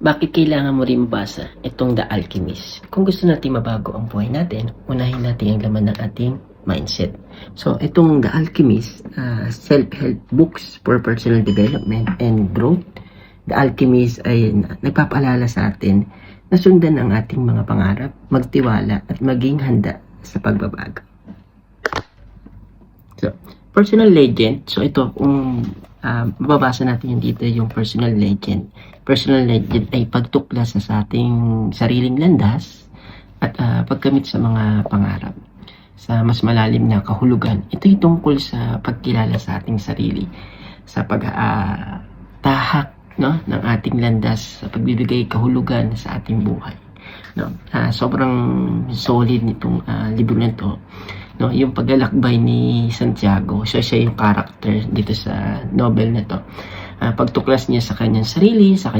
Bakit kailangan mo rin mabasa itong The Alchemist? Kung gusto natin mabago ang buhay natin, unahin natin ang laman ng ating mindset. So, itong The Alchemist, uh, self-help books for personal development and growth. The Alchemist ay nagpapaalala sa atin na sundan ang ating mga pangarap, magtiwala at maging handa sa pagbabago. So, personal legend. So, ito, kung uh, mababasa natin dito yung personal legend. Personal legend ay pagtuklas sa ating sariling landas at uh, pagkamit sa mga pangarap sa mas malalim na kahulugan. Ito ay tungkol sa pagkilala sa ating sarili, sa pag-tahak no, ng ating landas, sa pagbibigay kahulugan sa ating buhay. No? Uh, sobrang solid nitong uh, libro na to no yung paglalakbay ni Santiago siya siya yung character dito sa novel na to. Ah, pagtuklas niya sa kanyang sarili sa